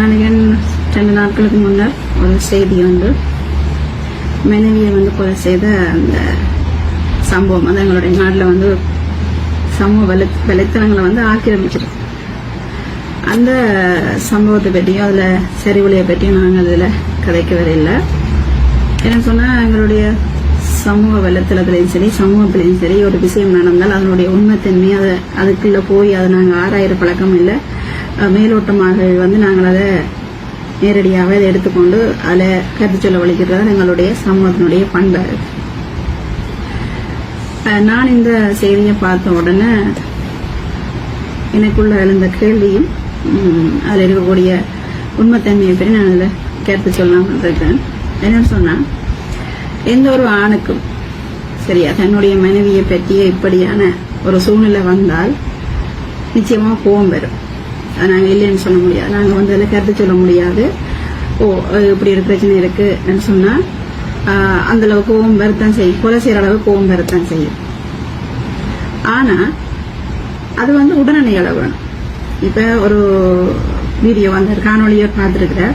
நினைக்கிறேன் ரெண்டு நாட்களுக்கு முன்னர் ஒரு செய்தி வந்து மனைவியை வந்து கொலை செய்த அந்த சம்பவம். வந்து எங்களுடைய நாட்டில் வந்து சமூக வலை வலைத்தளங்களை வந்து ஆக்கிரமிச்சிருக்கு. அந்த சம்பவத்தை பற்றியும் அதில் சரிவுலையை பற்றியும் நாங்கள் அதில் கதைக்க வரையில்லை என்ன சொன்னால் எங்களுடைய சமூக வலைத்தளத்திலையும் சரி சமூகத்திலையும் சரி ஒரு விஷயம் நடந்தால் அதனுடைய உண்மைத்தன்மை அதை அதுக்குள்ளே போய் அதை நாங்கள் ஆராயிற பழக்கம் இல்லை. மேலோட்டமாக வந்து நாங்கள் அதை நேரடியாக அதை எடுத்துக்கொண்டு அதில் கருத்து சொல்ல எங்களுடைய சமூகத்தினுடைய பண்பாக இருக்கு நான் இந்த செய்தியை பார்த்த உடனே எனக்குள்ள எழுந்த கேள்வியும் அதில் இருக்கக்கூடிய உண்மைத்தன்மையை பற்றி நான் அதில் கேட்டு சொல்லலாம் இருக்கேன் என்னன்னு சொன்னா எந்த ஒரு ஆணுக்கும் சரியா தன்னுடைய மனைவியை பற்றிய இப்படியான ஒரு சூழ்நிலை வந்தால் நிச்சயமா கோவம் வரும். நாங்கள் இல்லைன்னு சொல்ல முடியாது. நாங்கள் வந்து அதில் கருத்து சொல்ல முடியாது. ஓ இப்படி ஒரு பிரச்சனை இருக்குன்னு சொன்னா அந்த அளவு கோபம் வரத்தான் செய்யும். கொலை செய்யற அளவு கோபம் வரத்தான் செய்யும். ஆனா அது வந்து உடனடி அளவு. இப்போ இப்ப ஒரு வீடியோ அந்த காணொலியை பார்த்துருக்கிறார்.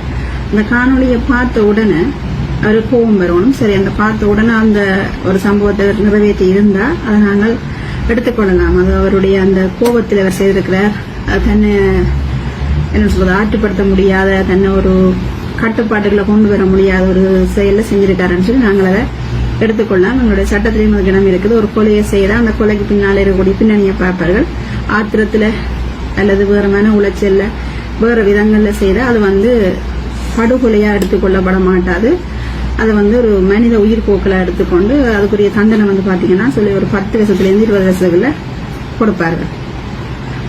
அந்த காணொளியை பார்த்த உடனே அவர் கோபம் வரணும். சரி அந்த பார்த்த உடனே அந்த ஒரு சம்பவத்தை நிறைவேற்றி இருந்தா அதை நாங்கள் எடுத்துக்கொள்ளலாம். அது அவருடைய அந்த கோபத்தில் அவர் செய்திருக்கிறார். தன்னை என்ன சொல்றது ஆட்டுப்படுத்த முடியாத தன்னை ஒரு கட்டுப்பாட்டுகளை கொண்டு வர முடியாத ஒரு செயலை செஞ்சிருக்காருன்னு சொல்லி நாங்கள் அதை எடுத்துக்கொள்ளலாம் நம்மளுடைய சட்டத்திலையும் ஒரு இடம் இருக்குது. ஒரு கொலையை செய்யறா அந்த கொலைக்கு பின்னால் இருக்கக்கூடிய பின்னணியை பார்ப்பார்கள். ஆத்திரத்துல அல்லது வேறு மன உளைச்சல்ல வேற விதங்கள்ல செய்த அது வந்து படுகொலையா எடுத்துக்கொள்ளப்பட மாட்டாது. அதை வந்து ஒரு மனித உயிர் போக்கில் எடுத்துக்கொண்டு அதுக்குரிய தண்டனை வந்து பாத்தீங்கன்னா சொல்லி ஒரு பத்து வருஷத்துல இருந்து இருபது வருஷத்துக்குள்ள கொடுப்பார்கள்.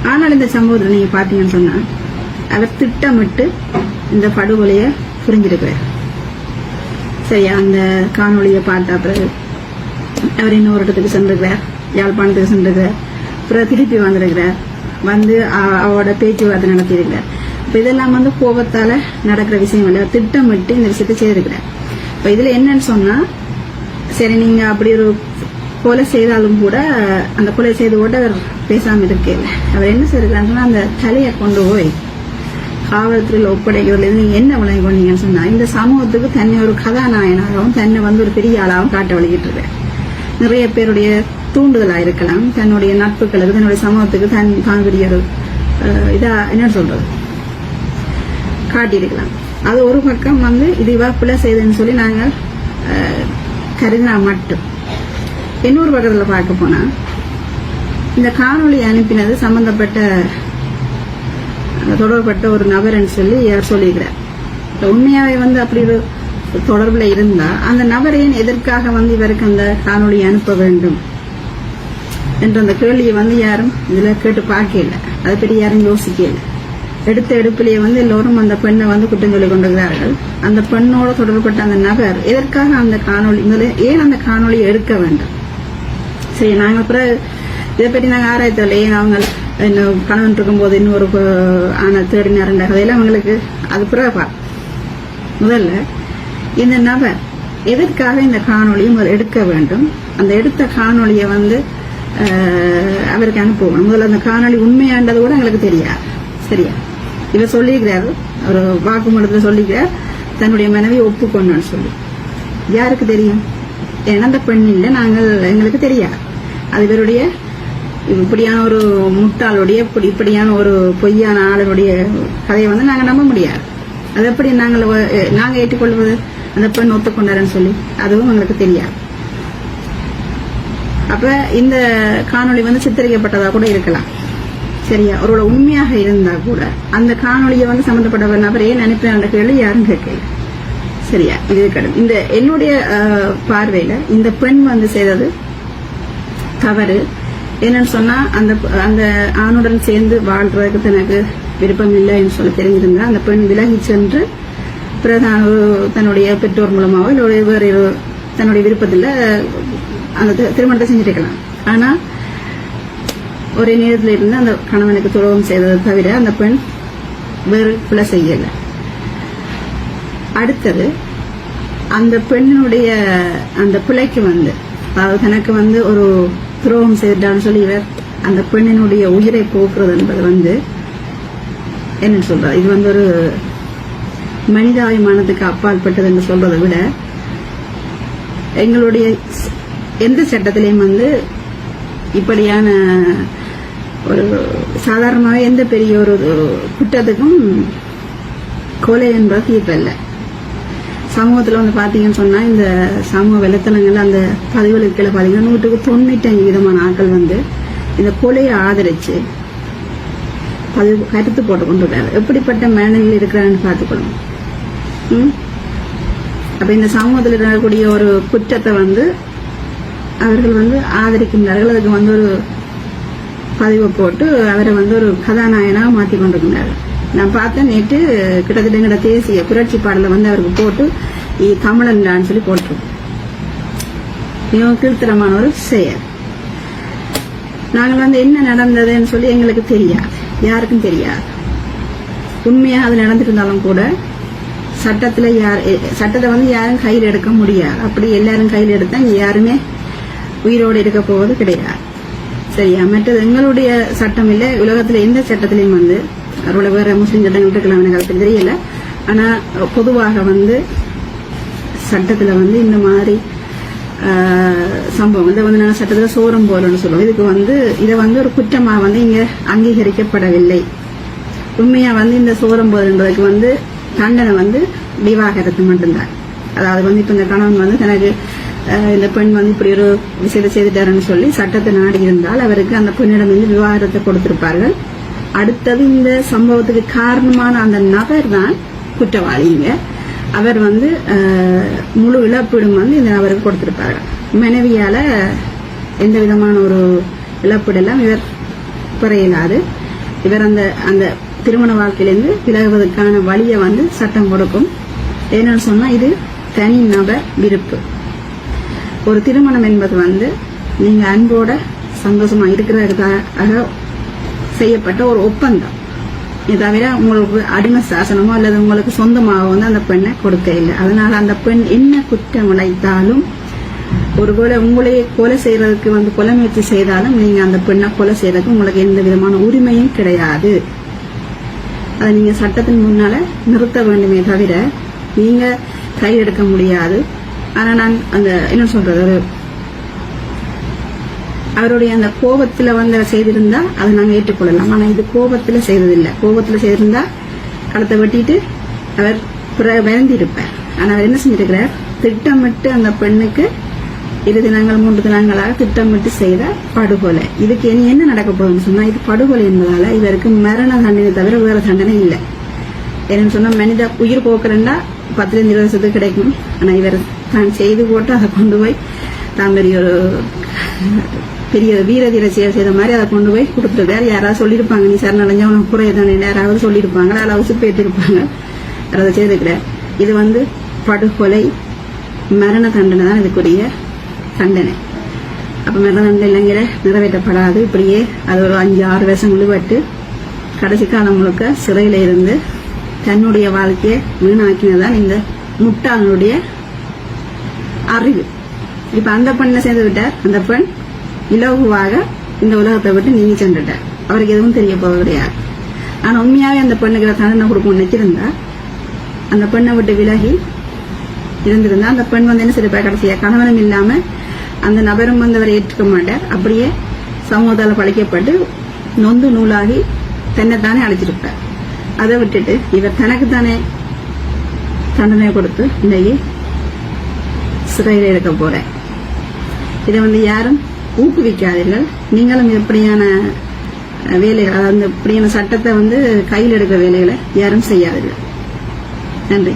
ஆனால் இந்த சம்பவத்தில் நீங்க பாத்தீங்கன்னு சொன்னா அவர் திட்டமிட்டு இந்த படுகொலையை புரிஞ்சிருக்கிறார். சரியா? அந்த காணொலியை பார்த்த பிறகு அவர் இன்னொரு இடத்துக்கு சென்றிருக்கிறார். யாழ்ப்பாணத்துக்கு சென்றிருக்கிறார். அப்புறம் திருப்பி வந்திருக்கிறார். வந்து அவரோட பேச்சுவார்த்தை நடத்தியிருக்கிறார். இப்ப இதெல்லாம் வந்து கோபத்தால நடக்கிற விஷயம் இல்லை. திட்டமிட்டு இந்த விஷயத்தை செய்திருக்கிறார். இப்ப இதுல என்னன்னு சொன்னா சரி நீங்க அப்படி ஒரு கொலை செய்தாலும் கூட அந்த கொலை செய்து ஓட்டவர் பேசாமல் பேசாம இருக்கல அவர் என்ன செய்யறாங்கன்னா அந்த தலையை கொண்டு போய் காவல்துறையில் ஒப்படைக்கிறதுல இருந்து என்ன விளங்கி கொண்டீங்கன்னு சொன்னா இந்த சமூகத்துக்கு தன்னை ஒரு கதாநாயகனாகவும் தன்னை வந்து ஒரு பெரிய ஆளாகவும் காட்ட வழிகிட்டு இருக்கேன் நிறைய பேருடைய தூண்டுதலா இருக்கலாம் தன்னுடைய நட்புகளுக்கு தன்னுடைய சமூகத்துக்கு தன் தான் பெரிய ஒரு இதா என்ன சொல்றது? காட்டியிருக்கலாம். அது ஒரு பக்கம் வந்து இது இவா பிள்ளை செய்ததுன்னு சொல்லி நாங்கள் கருதினா மட்டும். இன்னொரு பக்கத்துல பார்க்க போனா இந்த காணொலி அனுப்பினது சம்பந்தப்பட்ட தொடர்பட்ட ஒரு நபர்னு சொல்லி யார் சொல்லியிருக்கிறார் உண்மையாவே வந்து அப்படி ஒரு தொடர்பில் இருந்தா அந்த நபர் ஏன் எதற்காக வந்து இவருக்கு அந்த காணொலி அனுப்ப வேண்டும்? என்ற அந்த கேள்வியை வந்து யாரும் இதுல கேட்டு பார்க்கல. அதை பற்றி யாரும் யோசிக்கல. எடுத்த எடுப்பிலேயே வந்து எல்லோரும் அந்த பெண்ணை வந்து குற்றம் சொல்லி கொண்டிருக்கிறார்கள். அந்த பெண்ணோட தொடர்பட்ட அந்த நபர் எதற்காக அந்த காணொளி ஏன் அந்த காணொளியை எடுக்க வேண்டும்? சரி நாங்கள் அப்புறம் இதை பற்றி நாங்கள் ஆராய்த்தல ஏன் அவங்க இன்னும் கணவன் இருக்கும்போது இன்னொரு ஆன ஆணை தேடினாருன்ற கதையில அவங்களுக்கு அது பிறப்பா முதல்ல இந்த நபர் எதற்காக இந்த காணொளியை எடுக்க வேண்டும்? அந்த எடுத்த காணொளியை வந்து அவருக்கு அனுப்புவோம். முதல்ல அந்த காணொளி உண்மையாண்டது கூட எங்களுக்கு தெரியாது. சரியா? இவர் சொல்லியிருக்கிறாரு. ஒரு வாக்குமூலத்தில் சொல்லிக்கிறார். தன்னுடைய மனைவி ஒப்புக்கொண்டான்னு சொல்லி. யாருக்கு தெரியும்? ஏன்னா அந்த நாங்கள் எங்களுக்கு தெரியாது. அது இவருடைய இப்படியான ஒரு முட்டாளுடைய இப்படி இப்படியான ஒரு பொய்யான ஆளுடைய கதையை வந்து நாங்க நம்ப முடியாது. அது எப்படி நாங்கள் நாங்க ஏற்றுக்கொள்வது? அந்த பெண் ஒத்துக்கொண்டாருன்னு சொல்லி. அதுவும் எங்களுக்கு தெரியாது. அப்ப இந்த காணொளி வந்து சித்தரிக்கப்பட்டதா கூட இருக்கலாம். சரியா? அவரோட உண்மையாக இருந்தா கூட அந்த காணொளியை வந்து சம்பந்தப்பட்ட நபர் ஏன் அனுப்பின கேள்வி யாரும் கேட்கல. சரியா? இது இருக்கட்டும் இந்த என்னுடைய பார்வையில இந்த பெண் வந்து செய்தது தவறு. என்னன்னு சொன்னா அந்த அந்த ஆணுடன் சேர்ந்து வாழ்றதுக்கு தனக்கு விருப்பம் இல்லைன்னு சொல்லி தெரிஞ்சிருந்தா அந்த பெண் விலகி சென்று பிரதான தன்னுடைய பெற்றோர் மூலமாவோ இல்லை வேறு தன்னுடைய விருப்பத்தில் அந்த திருமணத்தை செஞ்சிருக்கலாம் ஆனா ஒரே நேரத்தில் இருந்து அந்த கணவனுக்கு துரோகம் செய்ததை தவிர அந்த பெண் வேறு பிள்ளை செய்யலை. அடுத்தது அந்த பெண்ணினுடைய அந்த பிள்ளைக்கு வந்து அதாவது தனக்கு வந்து ஒரு துரோகம் செய்தான்னு சொல்லி இவர் அந்த பெண்ணினுடைய உயிரை போக்குறது என்பது வந்து என்னன்னு சொல்றது? இது வந்து ஒரு மனிதாபிமானத்துக்கு அப்பாற்பட்டது என்று சொல்றதை விட எங்களுடைய எந்த சட்டத்திலையும் வந்து இப்படியான ஒரு சாதாரணமாக எந்த பெரிய ஒரு குற்றத்துக்கும் கொலை என்பது தீர்ப்பு இல்லை சமூகத்தில் வந்து பார்த்தீங்கன்னு சொன்னால் இந்த சமூக வலைத்தளங்கள் அந்த பதிவுகளுக்கு கீழே பார்த்தீங்கன்னா நூற்றுக்கு தொண்ணூற்றஞ்சு விதமான ஆட்கள் வந்து இந்த கொலையை ஆதரிச்சு பதிவு கருத்து போட்டு கொண்டு கொண்டிருக்காரு எப்படிப்பட்ட மனநிலையில் இருக்கிறான்னு பார்த்துக்கணும் ம்? அப்ப இந்த சமூகத்தில் இருக்கக்கூடிய ஒரு குற்றத்தை வந்து அவர்கள் வந்து ஆதரிக்கின்றார்கள். அதுக்கு வந்து ஒரு பதிவை போட்டு அவரை வந்து ஒரு கதாநாயகனாக மாற்றி கொண்டிருக்கிறார்கள் நான் பார்த்தேன் நேற்று கிட்டத்தட்ட தேசிய புரட்சி பாடலை வந்து அவருக்கு போட்டு இ தமிழன்டான்னு சொல்லி போட்டிருக்கோம் மிகவும் கீழ்த்தரமான ஒரு செயல். நாங்கள் வந்து என்ன நடந்ததுன்னு சொல்லி எங்களுக்கு தெரியாது. யாருக்கும் தெரியாது. உண்மையாக அது நடந்திருந்தாலும் கூட சட்டத்தில் யார் சட்டத்தை வந்து யாரும் கையில் எடுக்க முடியாது. அப்படி எல்லாரும் கையில் எடுத்தா யாருமே உயிரோடு இருக்க போவது கிடையாது. சரியா? மற்றது எங்களுடைய சட்டம் இல்லை உலகத்தில் எந்த சட்டத்திலையும் வந்து அவ்வளோ வேற முஸ்லீம் சட்டங்கள் இருக்கலாம் எனக்கு அது தெரியல. ஆனா பொதுவாக வந்து சட்டத்துல வந்து இந்த மாதிரி சம்பவம். இதை வந்து நாங்கள் சட்டத்தில் சோரம் போலன்னு சொல்லுவோம். இதுக்கு வந்து இதை வந்து ஒரு குற்றமாக வந்து இங்க அங்கீகரிக்கப்படவில்லை. உண்மையா வந்து இந்த சோரம் போல் என்பதற்கு வந்து தண்டனை வந்து விவாகரத்து மட்டும்தான். அதாவது வந்து இப்ப இந்த கணவன் வந்து தனக்கு இந்த பெண் வந்து இப்படி ஒரு விஷயத்தை செய்துட்டாருன்னு சொல்லி சட்டத்தை நாடி இருந்தால் அவருக்கு அந்த பெண்ணிடம் வந்து விவாகரத்தை கொடுத்திருப்பார்கள். அடுத்தது இந்த சம்பவத்துக்கு காரணமான அந்த நபர் தான் குற்றவாளிங்க. அவர் வந்து முழு இழப்பீடும் வந்து இந்த நபருக்கு கொடுத்திருப்பார்கள் மனைவியால எந்த விதமான ஒரு இழப்பீடெல்லாம் இவர் பெற இயலாது இவர் அந்த அந்த திருமண வாழ்க்கையிலிருந்து விலகுவதற்கான வழியை வந்து சட்டம் கொடுக்கும். ஏன்னு சொன்னா இது தனி நபர் விருப்பு. ஒரு திருமணம் என்பது வந்து நீங்க அன்போட சந்தோஷமா இருக்கிறதுக்காக செய்யப்பட்ட ஒரு ஒப்பந்தம். இது தவிர உங்களுக்கு அடிமை சாசனமோ அல்லது உங்களுக்கு சொந்தமாக வந்து அந்த பெண்ணை கொடுக்க இல்லை. அதனால அந்த பெண் என்ன குற்றம் உழைத்தாலும் ஒருவேளை உங்களையே கொலை செய்யறதுக்கு வந்து கொலை முயற்சி செய்தாலும் நீங்க அந்த பெண்ணை கொலை செய்யறதுக்கு உங்களுக்கு எந்த விதமான உரிமையும் கிடையாது. அதை நீங்க சட்டத்தின் முன்னால நிறுத்த வேண்டுமே தவிர நீங்க கையெடுக்க முடியாது. ஆனா நான் அந்த என்ன சொல்றது ஒரு அவருடைய அந்த கோபத்துல வந்து செய்திருந்தா அதை நாங்க ஏற்றுக்கொள்ளலாம். ஆனா இது கோபத்துல செய்ததில்லை. கோபத்துல செய்திருந்தா களத்தை வெட்டிட்டு அவர் பிற- வருந்திருப்பார் ஆனா அவர் என்ன செஞ்சிருக்கிறார்? திட்டமிட்டு அந்த பெண்ணுக்கு இரு தினங்கள் மூன்று தினங்களாக திட்டமிட்டு செய்த படுகொலை. இதுக்கு இனி என்ன நடக்க போகுதுன்னு சொன்னா இது படுகொலை என்பதால இவருக்கு மரண தண்டனை தவிர வேற தண்டனை இல்லை. என்னன்னு சொன்னா மனித உயிர் போக்குறேன்னா பத்துலேருந்து இருபது வருஷத்துக்கு கிடைக்கும். ஆனா இவர் தான் செய்து போட்டு அதை கொண்டு போய் தான் பெரிய ஒரு பெரிய வீரதீர செயல் செய்த மாதிரி அதை கொண்டு போய் கொடுத்துருக்காரு யாராவது சொல்லியிருப்பாங்க நீ சரணடைஞ்சா உனக்கு குறையதானே யாராவது சொல்லியிருப்பாங்க அதில் உசுப்பு பேத்திருப்பாங்க அதை செய்திருக்கிறார் இது வந்து படுகொலை மரண தண்டனை தான் இதுக்குரிய தண்டனை. அப்ப மரண தண்டனை இல்லைங்கிற நிறைவேற்றப்படாது. இப்படியே அது ஒரு அஞ்சு ஆறு வருஷம் விழுபட்டு கடைசி காலம் முழுக்க சிறையில இருந்து தன்னுடைய வாழ்க்கையை வீணாக்கினதான் இந்த முட்டாளனுடைய அறிவு. இப்ப அந்த பெண்ணை சேர்ந்து விட்டார். அந்த பெண் இலகுவாக இந்த உலகத்தை விட்டு நீங்கி சென்றுட்டார். அவருக்கு எதுவும் தெரிய போவது கிடையாது. ஆனா உண்மையாவே அந்த பெண்ணுக்கு தண்டனை கொடுக்கும் நினைச்சிருந்தா அந்த பெண்ணை விட்டு விலகி இருந்திருந்தா அந்த பெண் வந்து என்ன செய்யப்பா கடைசியா கணவனும் இல்லாம அந்த நபரும் வந்து அவரை ஏற்றுக்க மாட்டார். அப்படியே சமூகத்தால் பழிக்கப்பட்டு நொந்து நூலாகி தன்னைத்தானே அழைச்சிருப்பார். அதை விட்டுட்டு இவர் தனக்குத்தானே தண்டனை கொடுத்து இன்னைக்கு சிறையில் இருக்க போறேன் இதை வந்து யாரும் ஊக்குவிக்காதீர்கள். நீங்களும் எப்படியான வேலைகள் அதாவது இப்படியான சட்டத்தை வந்து கையில் எடுக்கிற வேலைகளை யாரும் செய்யாதீர்கள். நன்றி.